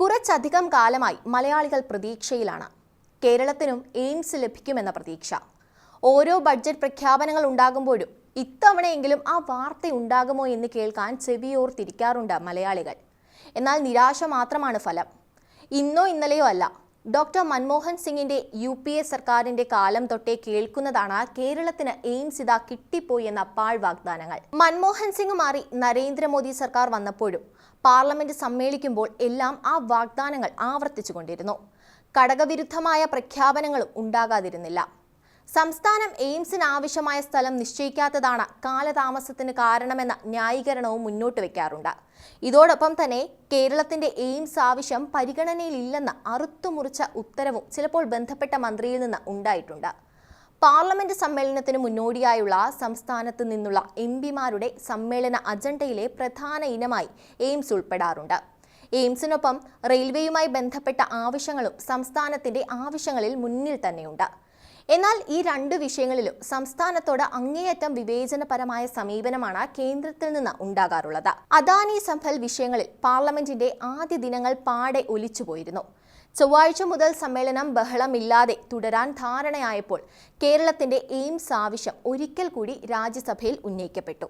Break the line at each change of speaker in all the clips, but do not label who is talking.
കുറച്ചധികം കാലമായി മലയാളികൾ പ്രതീക്ഷയിലാണ്. കേരളത്തിനും എയിംസ് ലഭിക്കുമെന്ന പ്രതീക്ഷ. ഓരോ ബഡ്ജറ്റ് പ്രഖ്യാപനങ്ങൾ ഉണ്ടാകുമ്പോഴും ഇത്തവണയെങ്കിലും ആ വാർത്ത ഉണ്ടാകുമോ എന്ന് കേൾക്കാൻ ചെവിയോർത്തിരിക്കാറുണ്ട് മലയാളികൾ. എന്നാൽ നിരാശ മാത്രമാണ് ഫലം. ഇന്നോ ഇന്നലെയോ അല്ല. ഡോക്ടർ മൻമോഹൻ സിംഗിന്റെ യു പി എ സർക്കാരിന്റെ കാലം തൊട്ടേ കേൾക്കുന്നതാണ് കേരളത്തിന് എയിംസ് ഇതാ കിട്ടിപ്പോയി എന്ന പാഴ് വാഗ്ദാനങ്ങൾ മൻമോഹൻ സിംഗ് മാറി നരേന്ദ്രമോദി സർക്കാർ വന്നപ്പോഴും പാർലമെന്റ് സമ്മേളിക്കുമ്പോൾ എല്ലാം ആ വാഗ്ദാനങ്ങൾ ആവർത്തിച്ചുകൊണ്ടിരുന്നു. ഘടകവിരുദ്ധമായ പ്രഖ്യാപനങ്ങളും ഉണ്ടാകാതിരുന്നില്ല. സംസ്ഥാനം എയിംസിന് ആവശ്യമായ സ്ഥലം നിശ്ചയിക്കാത്തതാണ് കാലതാമസത്തിന് കാരണമെന്ന ന്യായീകരണവും മുന്നോട്ട് വയ്ക്കാറുണ്ട് ഇതോടൊപ്പം തന്നെ കേരളത്തിന്റെ എയിംസ് ആവശ്യം പരിഗണനയിലില്ലെന്ന അറുത്തുമുറിച്ച ഉത്തരവും ചിലപ്പോൾ ബന്ധപ്പെട്ട മന്ത്രിയിൽ നിന്ന് ഉണ്ടായിട്ടുണ്ട്. പാർലമെന്റ് സമ്മേളനത്തിന് മുന്നോടിയായുള്ള സംസ്ഥാനത്ത് നിന്നുള്ള എം പിമാരുടെ സമ്മേളന അജണ്ടയിലെ പ്രധാന ഇനമായി എയിംസ് ഉൾപ്പെടാറുണ്ട്. എയിംസിനൊപ്പം റെയിൽവേയുമായി ബന്ധപ്പെട്ട ആവശ്യങ്ങളും സംസ്ഥാനത്തിന്റെ ആവശ്യങ്ങളിൽ മുന്നിൽ തന്നെയുണ്ട്. എന്നാൽ ഈ രണ്ട് വിഷയങ്ങളിലും സംസ്ഥാനത്തോട് അങ്ങേയറ്റം വിവേചനപരമായ സമീപനമാണ് കേന്ദ്രത്തിൽ നിന്ന് ഉണ്ടാകാറുള്ളത്. അദാനി സംഭൽ വിഷയങ്ങളിൽ പാർലമെന്റിന്റെ ആദ്യ ദിനങ്ങൾ പാടെ ഒലിച്ചുപോയിരുന്നു. ചൊവ്വാഴ്ച മുതൽ സമ്മേളനം ബഹളമില്ലാതെ തുടരാൻ ധാരണയായപ്പോൾ കേരളത്തിന്റെ എയിംസ് ആവശ്യം ഒരിക്കൽ കൂടി രാജ്യസഭയിൽ ഉന്നയിക്കപ്പെട്ടു.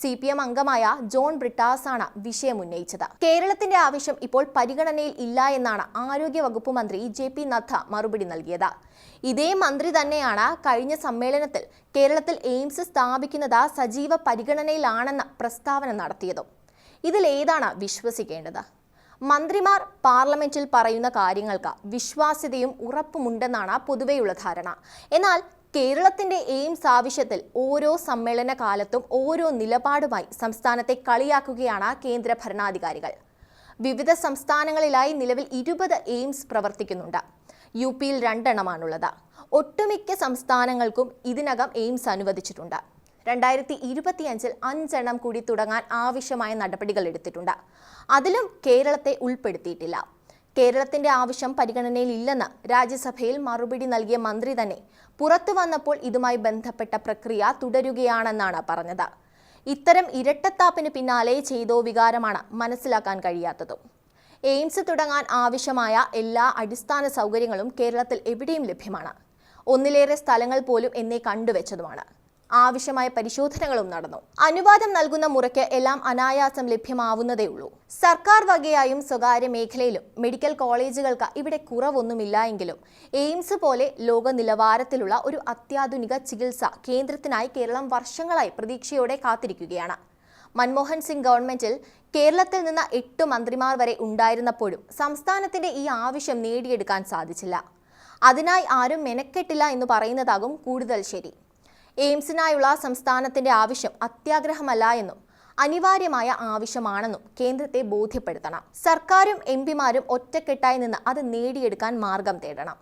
സി പി എം അംഗമായ ജോൺ ബ്രിട്ടാസാണ് വിഷയം ഉന്നയിച്ചത് കേരളത്തിന്റെ ആവശ്യം ഇപ്പോൾ പരിഗണനയിൽ ഇല്ല എന്നാണ് ആരോഗ്യ വകുപ്പ് മന്ത്രി ജെ പി നദ്ദ മറുപടി നൽകിയത്. ഇതേ മന്ത്രി തന്നെയാണ് കഴിഞ്ഞ സമ്മേളനത്തിൽ കേരളത്തിൽ എയിംസ് സ്ഥാപിക്കുന്നത് സജീവ പരിഗണനയിലാണെന്ന പ്രസ്താവന നടത്തിയതും. ഇതിലേതാണ് വിശ്വസിക്കേണ്ടത്? മന്ത്രിമാർ പാർലമെന്റിൽ പറയുന്ന കാര്യങ്ങൾക്ക് വിശ്വാസ്യതയും ഉറപ്പുമുണ്ടെന്നാണ് പൊതുവെയുള്ള ധാരണ. എന്നാൽ കേരളത്തിന്റെ എയിംസ് ആവശ്യത്തിൽ ഓരോ സമ്മേളന കാലത്തും ഓരോ നിലപാടുമായി സംസ്ഥാനത്തെ കളിയാക്കുകയാണ് കേന്ദ്ര ഭരണാധികാരികൾ. വിവിധ സംസ്ഥാനങ്ങളിലായി നിലവിൽ ഇരുപത് എയിംസ് പ്രവർത്തിക്കുന്നുണ്ട്. യു പിയിൽ രണ്ടെണ്ണമാണുള്ളത്. ഒട്ടുമിക്ക സംസ്ഥാനങ്ങൾക്കും ഇതിനകം എയിംസ് അനുവദിച്ചിട്ടുണ്ട്. രണ്ടായിരത്തി ഇരുപത്തിയഞ്ചിൽ അഞ്ചെണ്ണം കൂടി തുടങ്ങാൻ ആവശ്യമായ നടപടികൾ എടുത്തിട്ടുണ്ട്. അതിലും കേരളത്തെ ഉൾപ്പെടുത്തിയിട്ടില്ല. കേരളത്തിന്റെ ആവശ്യം പരിഗണനയിലില്ലെന്ന് രാജ്യസഭയിൽ മറുപടി നൽകിയ മന്ത്രി തന്നെ പുറത്തു വന്നപ്പോൾ ഇതുമായി ബന്ധപ്പെട്ട പ്രക്രിയ തുടരുകയാണെന്നാണ് പറഞ്ഞത്. ഇത്തരം ഇരട്ടത്താപ്പിന് പിന്നാലെ ചെയ്തോ വികാരമാണ് മനസ്സിലാക്കാൻ കഴിയാത്തതും. എയിംസ് തുടങ്ങാൻ ആവശ്യമായ എല്ലാ അടിസ്ഥാന സൗകര്യങ്ങളും കേരളത്തിൽ എവിടെയും ലഭ്യമാണ്. ഒന്നിലേറെ സ്ഥലങ്ങൾ പോലും എന്നെ കണ്ടുവച്ചതുമാണ്. ആവശ്യമായ പരിശോധനകളും നടന്നു. അനുവാദം നൽകുന്ന മുറയ്ക്ക് എല്ലാം അനായാസം ലഭ്യമാവുന്നതേയുള്ളൂ. സർക്കാർ വകയായും സ്വകാര്യ മേഖലയിലും മെഡിക്കൽ കോളേജുകൾക്ക് ഇവിടെ കുറവൊന്നുമില്ല എങ്കിലും എയിംസ് പോലെ ലോക നിലവാരത്തിലുള്ള ഒരു അത്യാധുനിക ചികിത്സ കേന്ദ്രത്തിനായി കേരളം വർഷങ്ങളായി പ്രതീക്ഷയോടെ കാത്തിരിക്കുകയാണ്. മൻമോഹൻ സിംഗ് ഗവൺമെന്റിൽ കേരളത്തിൽ നിന്ന് എട്ട് മന്ത്രിമാർ വരെ ഉണ്ടായിരുന്നപ്പോഴും സംസ്ഥാനത്തിന്റെ ഈ ആവശ്യം നേടിയെടുക്കാൻ സാധിച്ചില്ല. അതിനായി ആരും മെനക്കെട്ടില്ല എന്ന് പറയുന്നതാകും കൂടുതൽ ശരി. എയിംസിനായുള്ള സംസ്ഥാനത്തിന്റെ ആവശ്യം അത്യാഗ്രഹമല്ല എന്നും അനിവാര്യമായ ആവശ്യമാണെന്നും കേന്ദ്രത്തെ ബോധ്യപ്പെടുത്തണം. സർക്കാരും എം പിമാരും ഒറ്റക്കെട്ടായി നിന്ന് അത് നേടിയെടുക്കാൻ മാർഗം തേടണം.